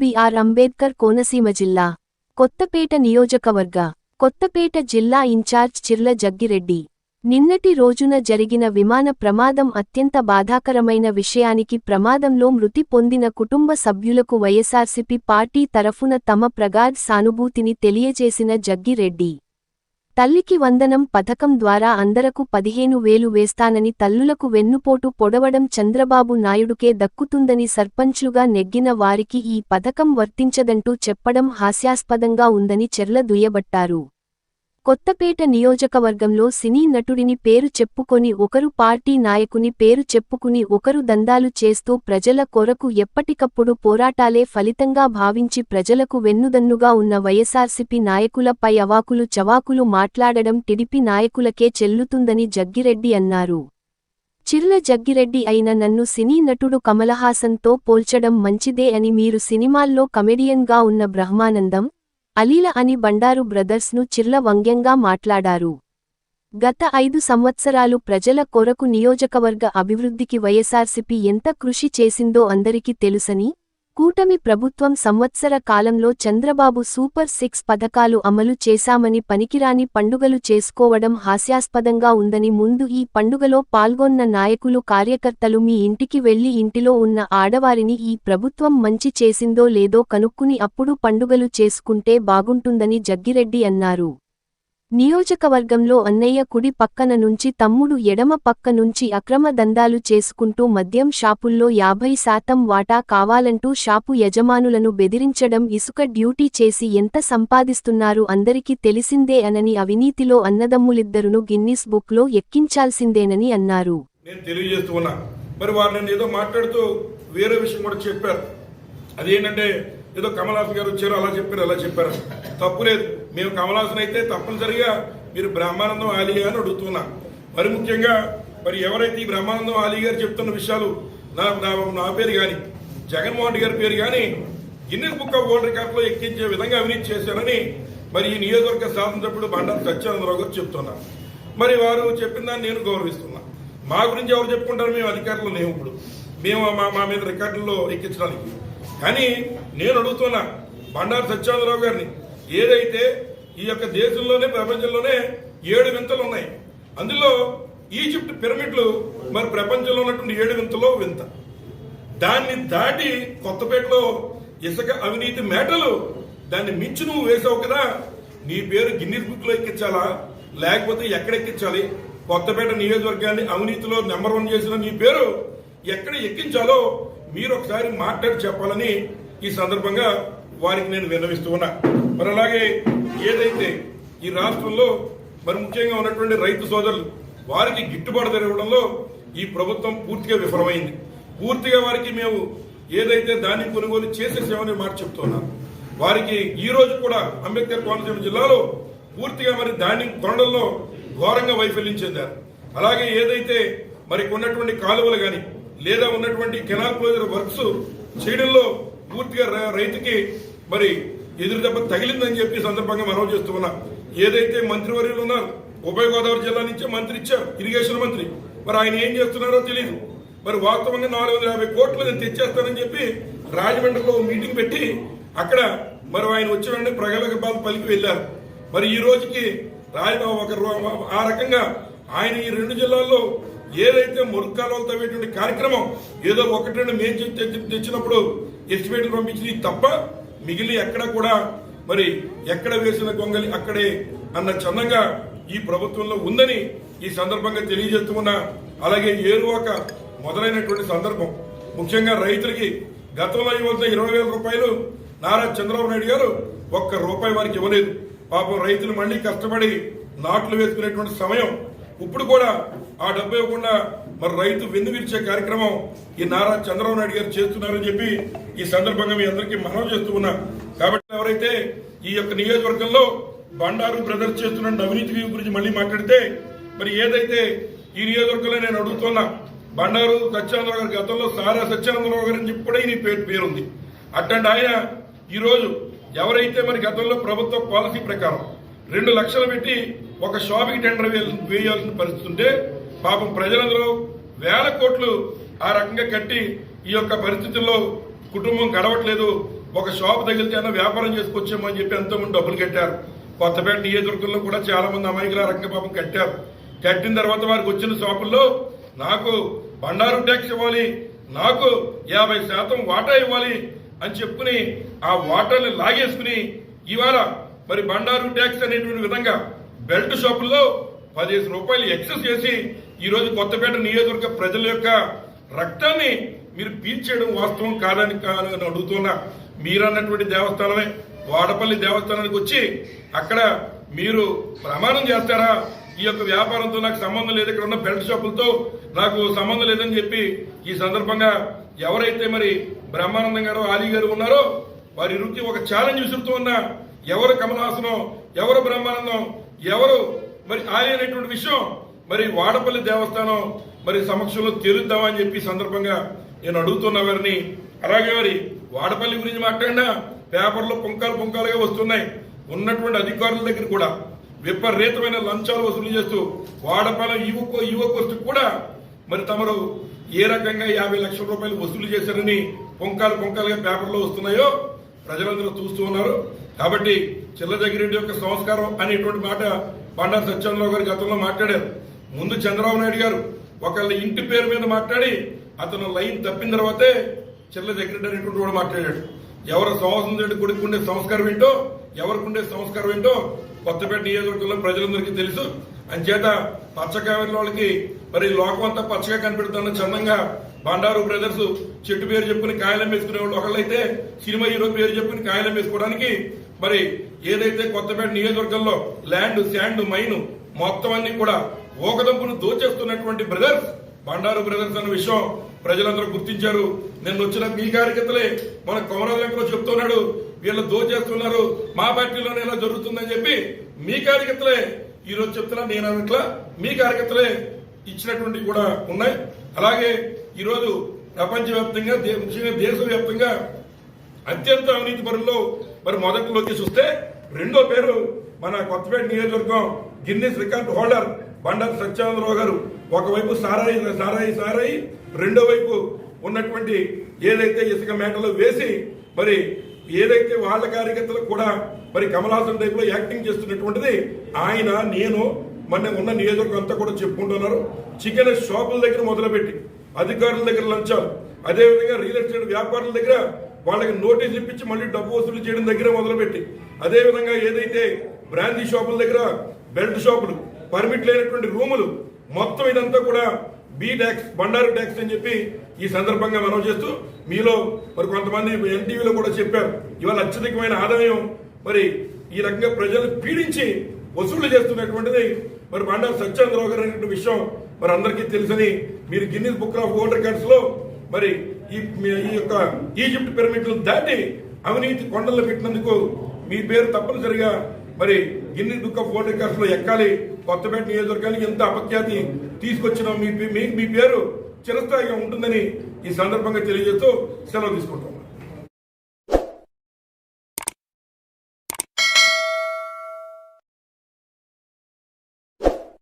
BR Ambedkar Konaseema జిల్లా కొత్తపేట నియోజకవర్గ కొత్తపేట జిల్లా ఇన్ఛార్జ్ చిర్ల జగ్గిరెడ్డి. నిన్నటి రోజున జరిగిన విమాన ప్రమాదం అత్యంత బాధాకరమైన విషయానికి ప్రమాదంలో మృతి పొందిన కుటుంబ సభ్యులకు వైఎస్సార్సీపీ పార్టీ తరఫున తమ ప్రగాఢ్ సానుభూతిని తెలియజేసిన జగ్గిరెడ్డి. తల్లికి వందనం పథకం ద్వారా అందరకు పదిహేను వేలు వేస్తానని తల్లులకు వెన్నుపోటు పొడవడం చంద్రబాబు నాయుడుకే దక్కుతుందని సర్పంచ్లుగా నెగ్గిన వారికి ఈ పథకం వర్తించదంటూ చెప్పడం హాస్యాస్పదంగా ఉందని చెర్ల దుయ్యబట్టారు. కొత్తపేట నియోజకవర్గంలో సినీ నటుడిని పేరు చెప్పుకొని ఒకరు పార్టీ నాయకుని పేరు చెప్పుకుని ఒకరు దందాలు చేస్తూ ప్రజల కొరకు ఎప్పటికప్పుడు పోరాటాలే ఫలితంగా భావించి ప్రజలకు వెన్నుదన్నుగా ఉన్న వైఎస్సార్సీపీ నాయకులపై అవాకులు చవాకులు మాట్లాడడం టిడిపి నాయకులకే చెల్లుతుందని జగ్గిరెడ్డి అన్నారు. చిర్ల జగ్గిరెడ్డి అయిన నన్ను సినీ నటుడు కమలహాసన్తో పోల్చడం మంచిదే అని మీరు సినిమాల్లో కమెడియన్గా ఉన్న బ్రహ్మానందం అలీల అని బండారు బ్రదర్స్ను చిర్ల వంగ్యంగా మాట్లాడారు. గత ఐదు సంవత్సరాలు ప్రజల కొరకు నియోజకవర్గ అభివృద్ధికి వైఎస్సార్సీపీ ఎంత కృషి చేసిందో అందరికీ తెలుసని కూటమి ప్రభుత్వం సంవత్సర కాలంలో చంద్రబాబు సూపర్ సిక్స్ పథకాలు అమలు చేశామని పనికిరాని పండుగలు చేసుకోవడం హాస్యాస్పదంగా ఉందని ముందు ఈ పండుగలో పాల్గొన్న నాయకులు కార్యకర్తలు మీ ఇంటికి వెళ్ళి ఇంటిలో ఉన్న ఆడవారిని ఈ ప్రభుత్వం మంచి చేసిందో లేదో కనుక్కుని అప్పుడు పండుగలు చేసుకుంటే బాగుంటుందని జగ్గిరెడ్డి అన్నారు. నియోజకవర్గంలో అన్నయ్య కుడి పక్కన నుంచి తమ్ముడు ఎడమ పక్క నుంచి అక్రమ దందాలు చేసుకుంటూ మద్యం షాపుల్లో యాభై శాతం వాటా కావాలంటూ షాపు యజమానులను బెదిరించడం ఇసుక డ్యూటీ చేసి ఎంత సంపాదిస్తున్నారు అందరికీ తెలిసిందే అనని అవినీతిలో అన్నదమ్ములిద్దరును గిన్నిస్ బుక్లో ఎక్కించాల్సిందేనని అన్నారు. మరి ఏదో మాట్లాడుతూ వేరే విషయం కూడా చెప్పారు. అదేంటంటే ఏదో కమలాసన్ గారు వచ్చారు అలా చెప్పారు అలా చెప్పారు. తప్పు లేదు. మేము కమలాసన్ అయితే తప్పనిసరిగా మీరు బ్రహ్మానందం ఆలియా అని అడుగుతున్నా. మరి ముఖ్యంగా మరి ఎవరైతే ఈ బ్రహ్మానందం ఆలీ గారు చెప్తున్న విషయాలు నా నా నా పేరు కానీ జగన్మోహన్ రెడ్డి గారి పేరు కానీ గిన్నెస్ బుక్ ఆఫ్ వరల్డ్ రికార్డులో ఎక్కించే విధంగా అవినీతి చేశారని మరి ఈ నియోజకవర్గ శాసనసభ్యుడు బండారు సత్యానందరావు గారు చెప్తున్నారు మరి వారు చెప్పిన దాన్ని నేను గౌరవిస్తున్నా. మా గురించి ఎవరు చెప్పుకుంటారు మేము అధికారులు లేవు ఇప్పుడు. మేము మా మా మీద రికార్డుల్లో ఎక్కించడానికి. కానీ నేను అడుగుతున్నా బండారు సత్యానందరావు గారిని ఏదైతే ఈ యొక్క దేశంలోనే ప్రపంచంలోనే ఏడు వింతలు ఉన్నాయి అందులో ఈజిప్ట్ పిరమిడ్లు మరి ప్రపంచంలో ఉన్నటువంటి ఏడు వింతలో వింత. దాన్ని దాటి కొత్తపేటలో ఇసుక అవినీతి మేటలు దాన్ని మించి నువ్వు వేసావు కదా నీ పేరు గిన్నీస్ బుక్లో ఎక్కించాలా? లేకపోతే ఎక్కడ ఎక్కించాలి? కొత్తపేట నియోజకవర్గాన్ని అవినీతిలో నెంబర్ వన్ చేసిన నీ పేరు ఎక్కడ ఎక్కించాలో మీరు ఒకసారి మాట్లాడి చెప్పాలని ఈ సందర్భంగా వారికి నేను విన్నవిస్తూ ఉన్నా. మరి అలాగే ఏదైతే ఈ రాష్ట్రంలో మరి ముఖ్యంగా ఉన్నటువంటి రైతు సోదరులు వారికి గిట్టుబాటు ధర ఇవ్వడంలో ఈ ప్రభుత్వం పూర్తిగా విఫలమైంది. పూర్తిగా వారికి మేము ఏదైతే ధాన్యం కొనుగోలు చేసేసామని మాట చెప్తున్నాను వారికి ఈ రోజు కూడా అంబేద్కర్ కోనసీమ జిల్లాలో పూర్తిగా మరి ధాన్యం కొనడంలో ఘోరంగా వైఫల్యం చెందారు. అలాగే ఏదైతే మరి కొన్నటువంటి కాలువలు కానీ లేదా ఉన్నటువంటి కెనాల్ క్లోజర్ వర్క్స్ చేయడంలో పూర్తిగా రైతుకి మరి ఎదురు దెబ్బ తగిలిందని చెప్పి సందర్భంగా మనం చేస్తూ ఏదైతే మంత్రివర్యులు ఉన్నారు ఉభయ గోదావరి జిల్లా నుంచే మంత్రి ఇచ్చారు ఇరిగేషన్ మంత్రి. మరి ఆయన ఏం చేస్తున్నారో తెలియదు మరి వాస్తవంగా నాలుగు వందల యాభై కోట్లు నేను తెచ్చేస్తానని చెప్పి రాజమండ్రిలో మీటింగ్ పెట్టి అక్కడ మరి ఆయన వచ్చి వెంటనే ప్రగల్భాలు పలికి వెళ్ళారు. మరి ఈ రోజుకి రాజ ఒక ఆ రకంగా ఆయన ఈ రెండు జిల్లాల్లో ఏదైతే మురుక్కాలలో తవ్వేటువంటి కార్యక్రమం ఏదో ఒకటి రెండు మేము తెచ్చి- తెచ్చినప్పుడు ఎస్టిమేట్లు పంపించింది తప్ప మిగిలిన ఎక్కడ కూడా మరి ఎక్కడ వేసిన గొంగలి అక్కడే అన్న చందంగా ఈ ప్రభుత్వంలో ఉందని ఈ సందర్భంగా తెలియజేస్తున్నా అలాగే ఏరువాక మొదలైనటువంటి సందర్భం. ముఖ్యంగా రైతులకి గతంలో ఇవ్వాల్సిన ఇరవై వేల రూపాయలు నారా చంద్రబాబు నాయుడు గారు ఒక్క రూపాయి వారికి ఇవ్వలేదు. పాపం రైతులు మళ్ళీ కష్టపడి నాట్లు వేసుకునేటువంటి సమయం ఇప్పుడు కూడా ఆ డబ్బు ఇవ్వకుండా మరి రైతు వెన్ను విరిచే కార్యక్రమం ఈ నారా చంద్రబాబు నాయుడు గారు చేస్తున్నారని చెప్పి ఈ సందర్భంగా మీ అందరికీ మనవి చేస్తూ ఉన్నా. కాబట్టి ఎవరైతే ఈ యొక్క నియోజకవర్గంలో బండారు బ్రదర్స్ చేస్తున్న అవినీతి గురించి మళ్ళీ మాట్లాడితే మరి ఏదైతే ఈ నియోజకవర్గంలో నేను అడుగుతున్నా బండారు సత్యానందరావు గారి గతంలో సారా సత్యానందరావు గారు అని చెప్పి కూడా ఈ పేరు పేరుంది. అట్టండి ఆయన ఈరోజు ఎవరైతే మరి గతంలో ప్రభుత్వ పాలసీ ప్రకారం రెండు లక్షలు పెట్టి ఒక షాపింగ్ టెండర్ వేయాల్సిన- వేయాల్సిన పరిస్థితి ఉంటే పాపం ప్రజలందరూ వేల కోట్లు ఆ రకంగా కట్టి ఈ యొక్క పరిస్థితుల్లో కుటుంబం గడవట్లేదు. ఒక షాప్ తగిలితే వ్యాపారం చేసుకొచ్చామని చెప్పి ఎంతోమంది డబ్బులు కట్టారు. కొత్తపేట నియోజకవర్గంలో కూడా చాలా మంది అమాయకులు ఆ రకంగా పాపం కట్టారు. కట్టిన తర్వాత వారికి వచ్చిన షాపుల్లో నాకు బండారు ట్యాక్స్ ఇవ్వాలి నాకు యాభై శాతం వాటా ఇవ్వాలి అని చెప్పుకుని ఆ వాటాని లాగేసుకుని ఇవాళ మరి బండారు ట్యాక్స్ అనేటువంటి విధంగా బెల్ట్ షాపుల్లో పదిహేను రూపాయలు ఎక్సెస్ చేసి ఈరోజు కొత్తపేట నియోజకవర్గ ప్రజల యొక్క రక్తాన్ని మీరు పీల్చేయడం వాస్తవం కాదని కాదని అడుగుతున్నా మీరన్నటువంటి దేవస్థానమే. వాడపల్లి దేవస్థానానికి వచ్చి అక్కడ మీరు ప్రమాణం చేస్తారా? ఈ యొక్క వ్యాపారంతో నాకు సంబంధం లేదు. ఇక్కడ ఉన్న బెల్ట్ షాపులతో నాకు సంబంధం లేదని చెప్పి ఈ సందర్భంగా ఎవరైతే మరి బ్రహ్మానందం గారు ఆలీ గారు ఉన్నారో వారి వృత్తి ఒక ఛాలెంజ్ విసురుతూ ఉన్న ఎవరు కమలహాసనం ఎవరు బ్రహ్మానందం ఎవరు మరి ఆలీ అనేటువంటి విషయం మరి వాడపల్లి దేవస్థానం మరి సమక్షంలో తేలుద్దామని చెప్పి సందర్భంగా నేను అడుగుతున్న వారిని అలాగే మరి వాడపల్లి గురించి మాట్లాడినా పేపర్లో పుంకాలు పుంకాలుగా వస్తున్నాయి. ఉన్నటువంటి అధికారుల దగ్గర కూడా విపరీతమైన లంచాలు వసూలు చేస్తూ వాడపల్లి యువకు యువకు కూడా మరి తమరు ఏ రకంగా యాభై లక్షల రూపాయలు వసూలు చేశారని పుంకాలు పుంకాలుగా పేపర్లో వస్తున్నాయో ప్రజలందరూ చూస్తూ ఉన్నారు. కాబట్టి చిల్లజగిరెడ్డి యొక్క సంస్కారం అనేటువంటి మాట బండారు సత్యనారాయణ గారు గతంలో మాట్లాడారు. ముందు చంద్రబాబు నాయుడు గారు ఒకళ్ళ ఇంటి పేరు మీద మాట్లాడి అతను లైన్ తప్పిన తర్వాతే చిల్ల సెక్రటరీ అనేటువంటి కూడా మాట్లాడాడు. ఎవరు సంవత్సరం రెడ్డి కొడుకు ఉండే సంస్కారం ఏంటో ఎవరికి ఉండే సంస్కారం ఏంటో కొత్తపేట నియోజకవర్గంలో ప్రజలందరికీ తెలుసు. అంచేత పచ్చకాయల వాళ్ళకి మరి లోకం అంతా పచ్చగా కనిపెడుతున్న చందంగా బండారు బ్రదర్స్ చెట్టు పేరు చెప్పుకుని కాయలం వేసుకునే వాళ్ళు ఒకళ్ళైతే సినిమా హీరో పేరు చెప్పుకుని కాయలం వేసుకోవడానికి మరి ఏదైతే కొత్తపేట నియోజకవర్గంలో ల్యాండ్ శాండ్ మైన్ మొత్తం అన్ని కూడా ఓకదంపును దోచేస్తున్నటువంటి బ్రదర్స్ బండారు బ్రదర్స్ అన్న విషయం ప్రజలందరూ గుర్తించారు. నిన్న వచ్చిన మీ కార్యకర్తలే మన కొమరాలంకలో చెప్తున్నాడు వీళ్ళు దోచేస్తున్నారు మా పార్టీలోనే ఇలా జరుగుతుందని చెప్పి మీ కార్యకర్తలే ఈరోజు చెప్తున్నా నేను అన్నట్లా మీ కార్యకర్తలే ఇచ్చినటువంటి కూడా ఉన్నాయి. అలాగే ఈరోజు ప్రపంచవ్యాప్తంగా ముఖ్యంగా దేశవ్యాప్తంగా అత్యంత అవినీతి పరుల్లో మరి మొదటిలోకి చూస్తే రెండో పేరు మన కొత్తపేట నియోజకవర్గం Guinness record holder. Bandaru Satyanandarao గారు ఒకవైపు సారాయి సారాయి సారాయి రెండో వైపు ఉన్నటువంటి ఏదైతే ఇసుక మేటలో వేసి మరి ఏదైతే వాళ్ళ కార్యకర్తలకు కూడా మరి కమలాసన్ టైప్లో యాక్టింగ్ చేస్తున్నటువంటిది ఆయన నేను మొన్న ఉన్న నియోజకవర్గం అంతా కూడా చెప్పుకుంటున్నారు. చికెన్ షాపుల దగ్గర మొదలుపెట్టి అధికారుల దగ్గర లంచాలు. అదేవిధంగా రియల్ ఎస్టేట్ వ్యాపారుల దగ్గర వాళ్ళకి నోటీస్ ఇప్పించి మళ్ళీ డబ్బు వసూలు చేయడం దగ్గర మొదలుపెట్టి అదేవిధంగా ఏదైతే బ్రాందీ షాపుల దగ్గర బెల్ట్ షాపులు పర్మిట్ లేనటువంటి రూములు. మొత్తం ఇదంతా కూడా బీ ట్యాక్స్ బండారు ట్యాక్స్ అని చెప్పి ఈ సందర్భంగా మనం చేస్తూ మీలో మరి కొంతమంది ఎన్టీవీలో కూడా చెప్పారు. ఇవాళ అత్యధికమైన ఆదాయం మరి ఈ రకంగా ప్రజలు పీడించి వసూళ్ళు చేస్తున్నటువంటిది మరి బండారు సత్యేంద్రరావు గారు అనేటువంటి విషయం మరి అందరికీ తెలుసని మీరు గిన్నీస్ బుక్ ఆఫ్ వరల్డ్ రికార్డ్స్లో మరి ఈ ఈ యొక్క ఈజిప్ట్ పిరమిడ్లు దాటి అవినీతి కొండల్లో పెట్టినందుకు మీ పేరు తప్పనిసరిగా మరి గిన్నీస్ బుక్ ఆఫ్ వరల్డ్ రికార్డ్స్లో ఎక్కాలి. కొత్తపేట నియోజకవర్గానికి ఎంత అపఖ్యాతి తీసుకొచ్చిన మీ మీ- మీ పేరు చిరస్థాయిగా ఉంటుందని ఈ సందర్భంగా తెలియజేస్తూ సెలవు తీసుకుంటాం.